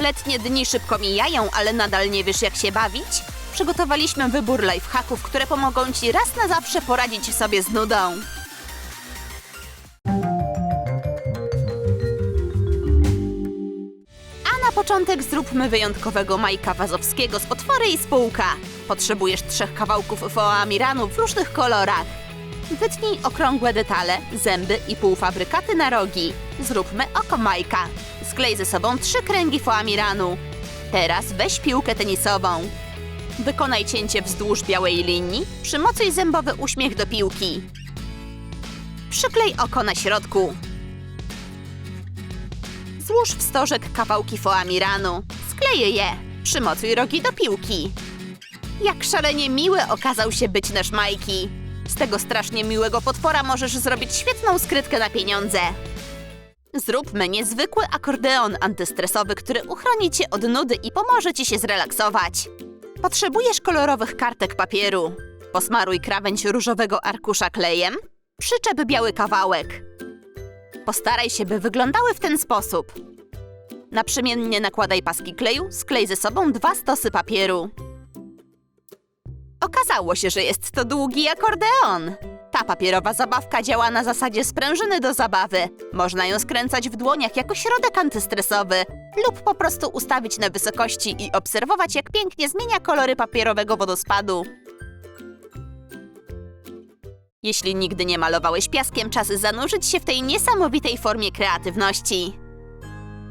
Letnie dni szybko mijają, ale nadal nie wiesz jak się bawić? Przygotowaliśmy wybór lifehacków, które pomogą Ci raz na zawsze poradzić sobie z nudą. A na początek zróbmy wyjątkowego Majka Wazowskiego z Potwory i Spółka. Potrzebujesz trzech kawałków foamiranu w różnych kolorach. Wytnij okrągłe detale, zęby i półfabrykaty na rogi. Zróbmy oko Majka. Sklej ze sobą trzy kręgi foamiranu. Teraz weź piłkę tenisową. Wykonaj cięcie wzdłuż białej linii. Przymocuj zębowy uśmiech do piłki. Przyklej oko na środku. Złóż w stożek kawałki foamiranu. Skleję je. Przymocuj rogi do piłki. Jak szalenie miły okazał się być nasz Majki. Z tego strasznie miłego potwora możesz zrobić świetną skrytkę na pieniądze. Zróbmy niezwykły akordeon antystresowy, który uchroni cię od nudy i pomoże ci się zrelaksować. Potrzebujesz kolorowych kartek papieru. Posmaruj krawędź różowego arkusza klejem. Przyczep biały kawałek. Postaraj się, by wyglądały w ten sposób. Naprzemiennie nakładaj paski kleju, sklej ze sobą dwa stosy papieru. Okazało się, że jest to długi akordeon. Ta papierowa zabawka działa na zasadzie sprężyny do zabawy. Można ją skręcać w dłoniach jako środek antystresowy lub po prostu ustawić na wysokości i obserwować, jak pięknie zmienia kolory papierowego wodospadu. Jeśli nigdy nie malowałeś piaskiem, czas zanurzyć się w tej niesamowitej formie kreatywności.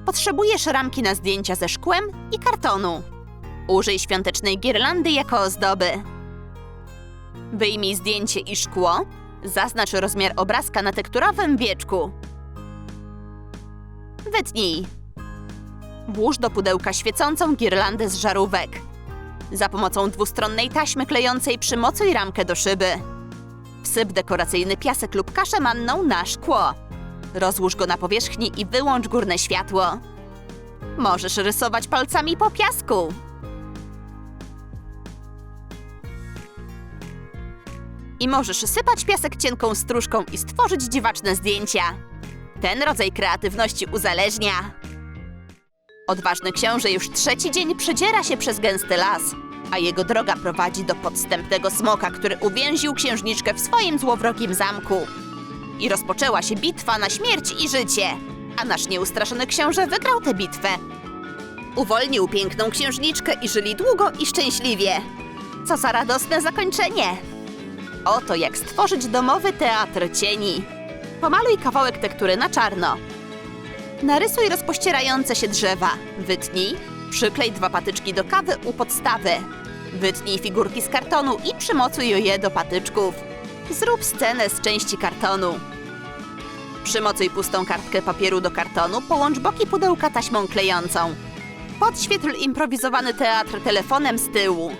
Potrzebujesz ramki na zdjęcia ze szkłem i kartonu. Użyj świątecznej girlandy jako ozdoby. Wyjmij zdjęcie i szkło. Zaznacz rozmiar obrazka na tekturowym wieczku. Wytnij. Włóż do pudełka świecącą girlandę z żarówek. Za pomocą dwustronnej taśmy klejącej przymocuj ramkę do szyby. Wsyp dekoracyjny piasek lub kaszę manną na szkło. Rozłóż go na powierzchni i wyłącz górne światło. Możesz rysować palcami po piasku. I możesz sypać piasek cienką stróżką i stworzyć dziwaczne zdjęcia. Ten rodzaj kreatywności uzależnia. Odważny książę już trzeci dzień przedziera się przez gęsty las, a jego droga prowadzi do podstępnego smoka, który uwięził księżniczkę w swoim złowrogim zamku. I rozpoczęła się bitwa na śmierć i życie, a nasz nieustraszony książę wygrał tę bitwę. Uwolnił piękną księżniczkę i żyli długo i szczęśliwie. Co za radosne zakończenie! Oto jak stworzyć domowy teatr cieni. Pomaluj kawałek tektury na czarno. Narysuj rozpościerające się drzewa. Wytnij. Przyklej dwa patyczki do kawy u podstawy. Wytnij figurki z kartonu i przymocuj je do patyczków. Zrób scenę z części kartonu. Przymocuj pustą kartkę papieru do kartonu, połącz boki pudełka taśmą klejącą. Podświetl improwizowany teatr telefonem z tyłu.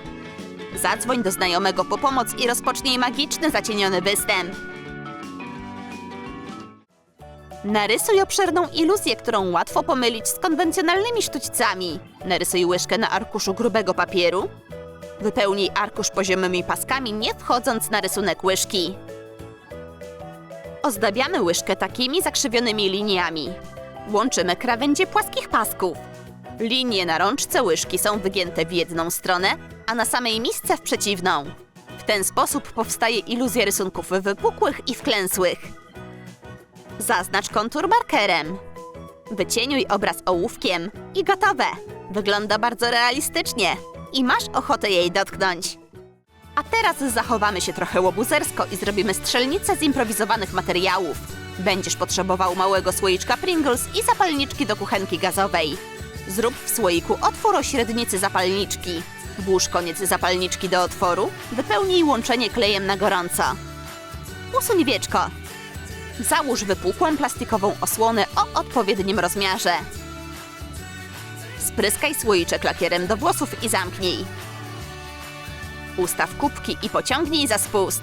Zadzwoń do znajomego po pomoc i rozpocznij magiczny, zacieniony występ. Narysuj obszerną iluzję, którą łatwo pomylić z konwencjonalnymi sztućcami. Narysuj łyżkę na arkuszu grubego papieru. Wypełnij arkusz poziomymi paskami, nie wchodząc na rysunek łyżki. Ozdabiamy łyżkę takimi zakrzywionymi liniami. Łączymy krawędzie płaskich pasków. Linie na rączce łyżki są wygięte w jedną stronę, a na samej misce w przeciwną. W ten sposób powstaje iluzja rysunków wypukłych i wklęsłych. Zaznacz kontur markerem. Wycieniuj obraz ołówkiem i gotowe. Wygląda bardzo realistycznie i masz ochotę jej dotknąć. A teraz zachowamy się trochę łobuzersko i zrobimy strzelnicę z improwizowanych materiałów. Będziesz potrzebował małego słoiczka Pringles i zapalniczki do kuchenki gazowej. Zrób w słoiku otwór o średnicy zapalniczki. Włóż koniec zapalniczki do otworu, wypełnij łączenie klejem na gorąco. Usuń wieczko. Załóż wypukłą plastikową osłonę o odpowiednim rozmiarze. Spryskaj słoiczek lakierem do włosów i zamknij. Ustaw kubki i pociągnij za spust.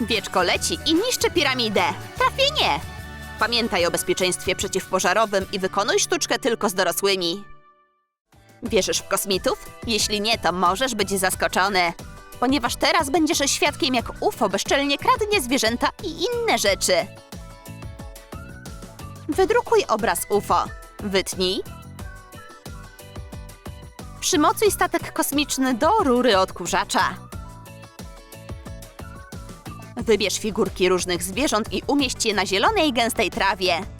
Wieczko leci i niszczy piramidę. Trafienie! Pamiętaj o bezpieczeństwie przeciwpożarowym i wykonuj sztuczkę tylko z dorosłymi. Wierzysz w kosmitów? Jeśli nie, to możesz być zaskoczony. Ponieważ teraz będziesz świadkiem, jak UFO bezczelnie kradnie zwierzęta i inne rzeczy. Wydrukuj obraz UFO. Wytnij. Przymocuj statek kosmiczny do rury odkurzacza. Wybierz figurki różnych zwierząt i umieść je na zielonej, gęstej trawie.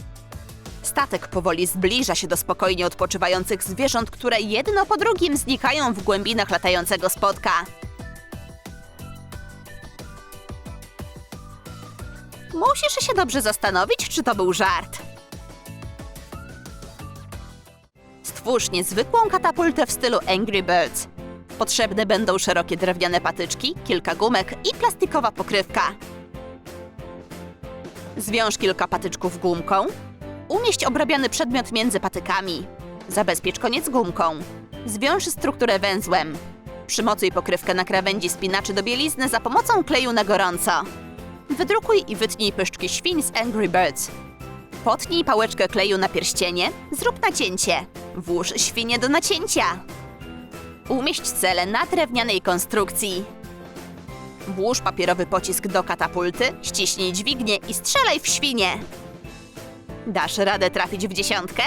Statek powoli zbliża się do spokojnie odpoczywających zwierząt, które jedno po drugim znikają w głębinach latającego spotka. Musisz się dobrze zastanowić, czy to był żart. Stwórz niezwykłą katapultę w stylu Angry Birds. Potrzebne będą szerokie drewniane patyczki, kilka gumek i plastikowa pokrywka. Zwiąż kilka patyczków gumką. Umieść obrabiany przedmiot między patykami. Zabezpiecz koniec gumką. Zwiąż strukturę węzłem. Przymocuj pokrywkę na krawędzi spinaczy do bielizny za pomocą kleju na gorąco. Wydrukuj i wytnij pyszczki świń z Angry Birds. Potnij pałeczkę kleju na pierścienie, zrób nacięcie. Włóż świnie do nacięcia. Umieść cele na drewnianej konstrukcji. Włóż papierowy pocisk do katapulty, ściśnij dźwignię i strzelaj w świnie. Dasz radę trafić w dziesiątkę?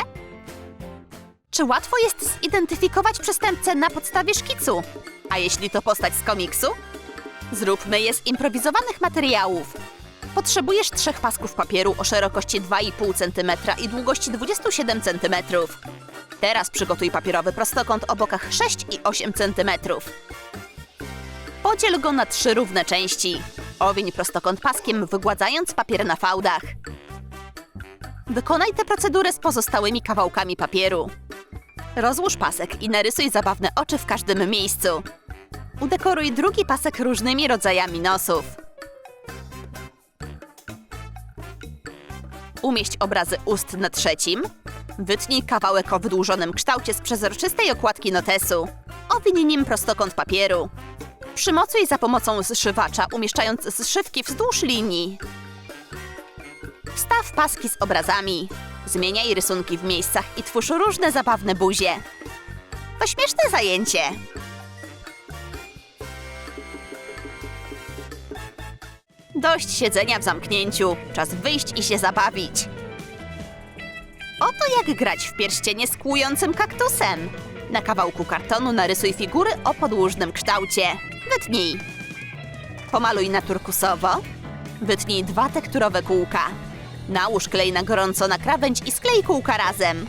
Czy łatwo jest zidentyfikować przestępcę na podstawie szkicu? A jeśli to postać z komiksu? Zróbmy je z improwizowanych materiałów. Potrzebujesz trzech pasków papieru o szerokości 2,5 cm i długości 27 cm. Teraz przygotuj papierowy prostokąt o bokach 6 i 8 cm. Podziel go na trzy równe części. Owiń prostokąt paskiem, wygładzając papier na fałdach. Wykonaj tę procedurę z pozostałymi kawałkami papieru. Rozłóż pasek i narysuj zabawne oczy w każdym miejscu. Udekoruj drugi pasek różnymi rodzajami nosów. Umieść obrazy ust na trzecim. Wytnij kawałek o wydłużonym kształcie z przezroczystej okładki notesu. Owiń nim prostokąt papieru. Przymocuj za pomocą zszywacza, umieszczając zszywki wzdłuż linii. Wstaw paski z obrazami. Zmieniaj rysunki w miejscach i twórz różne zabawne buzie. To śmieszne zajęcie. Dość siedzenia w zamknięciu. Czas wyjść i się zabawić. Oto jak grać w pierścienie z kłującym kaktusem. Na kawałku kartonu narysuj figury o podłużnym kształcie. Wytnij. Pomaluj na turkusowo. Wytnij dwa tekturowe kółka. Nałóż klej na gorąco na krawędź i sklej kółka razem.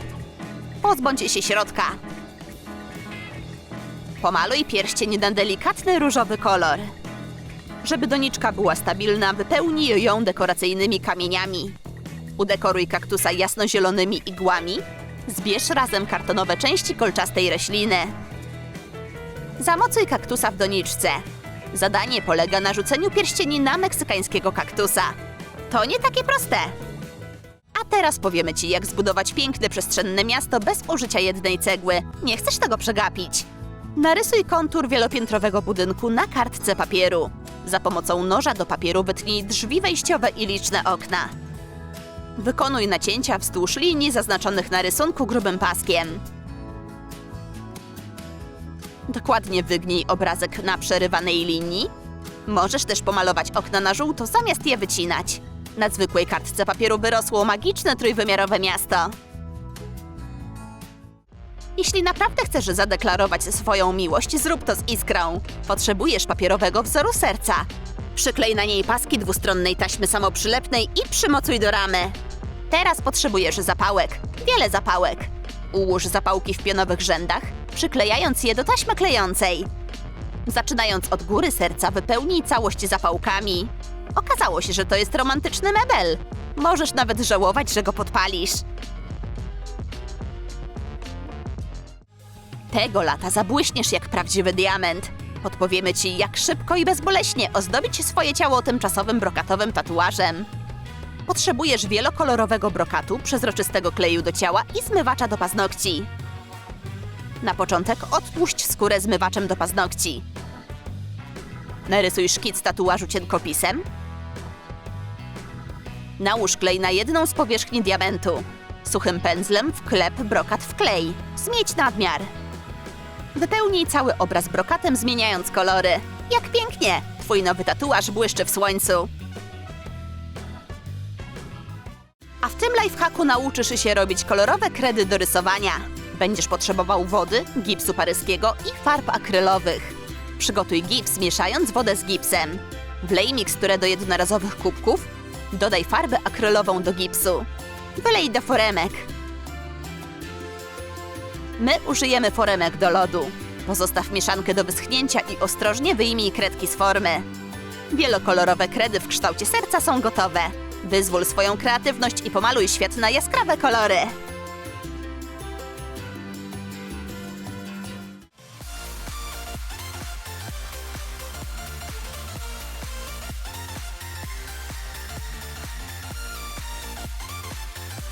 Pozbądź się środka. Pomaluj pierścień na delikatny różowy kolor. Żeby doniczka była stabilna, wypełnij ją dekoracyjnymi kamieniami. Udekoruj kaktusa jasnozielonymi igłami. Zbierz razem kartonowe części kolczastej rośliny. Zamocuj kaktusa w doniczce. Zadanie polega na rzuceniu pierścieni na meksykańskiego kaktusa. To nie takie proste. Teraz powiemy Ci, jak zbudować piękne przestrzenne miasto bez użycia jednej cegły. Nie chcesz tego przegapić. Narysuj kontur wielopiętrowego budynku na kartce papieru. Za pomocą noża do papieru wytnij drzwi wejściowe i liczne okna. Wykonuj nacięcia wzdłuż linii zaznaczonych na rysunku grubym paskiem. Dokładnie wygnij obrazek na przerywanej linii. Możesz też pomalować okna na żółto, zamiast je wycinać. Na zwykłej kartce papieru wyrosło magiczne trójwymiarowe miasto. Jeśli naprawdę chcesz zadeklarować swoją miłość, zrób to z iskrą. Potrzebujesz papierowego wzoru serca. Przyklej na niej paski dwustronnej taśmy samoprzylepnej i przymocuj do ramy. Teraz potrzebujesz zapałek. Wiele zapałek. Ułóż zapałki w pionowych rzędach, przyklejając je do taśmy klejącej. Zaczynając od góry serca, wypełnij całość zapałkami. Okazało się, że to jest romantyczny mebel. Możesz nawet żałować, że go podpalisz. Tego lata zabłyśniesz jak prawdziwy diament. Podpowiemy ci, jak szybko i bezboleśnie ozdobić swoje ciało tymczasowym brokatowym tatuażem. Potrzebujesz wielokolorowego brokatu, przezroczystego kleju do ciała i zmywacza do paznokci. Na początek odtłuść skórę zmywaczem do paznokci. Narysuj szkic tatuażu cienkopisem. Nałóż klej na jedną z powierzchni diamentu. Suchym pędzlem wklep brokat w klej. Zmieć nadmiar. Wypełnij cały obraz brokatem, zmieniając kolory. Jak pięknie! Twój nowy tatuaż błyszczy w słońcu. A w tym lifehacku nauczysz się robić kolorowe kredy do rysowania. Będziesz potrzebował wody, gipsu paryskiego i farb akrylowych. Przygotuj gips mieszając wodę z gipsem. Wlej miksturę do jednorazowych kubków. Dodaj farbę akrylową do gipsu. Wylej do foremek. My użyjemy foremek do lodu. Pozostaw mieszankę do wyschnięcia i ostrożnie wyjmij kredki z formy. Wielokolorowe kredy w kształcie serca są gotowe. Wyzwól swoją kreatywność i pomaluj świat na jaskrawe kolory.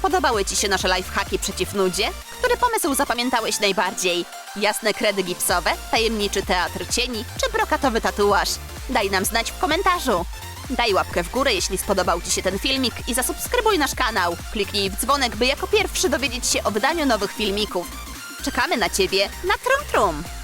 Podobały Ci się nasze lifehacki przeciw nudzie? Który pomysł zapamiętałeś najbardziej? Jasne kredy gipsowe, tajemniczy teatr cieni czy brokatowy tatuaż? Daj nam znać w komentarzu. Daj łapkę w górę, jeśli spodobał Ci się ten filmik i zasubskrybuj nasz kanał. Kliknij w dzwonek, by jako pierwszy dowiedzieć się o wydaniu nowych filmików. Czekamy na Ciebie na Trum Trum!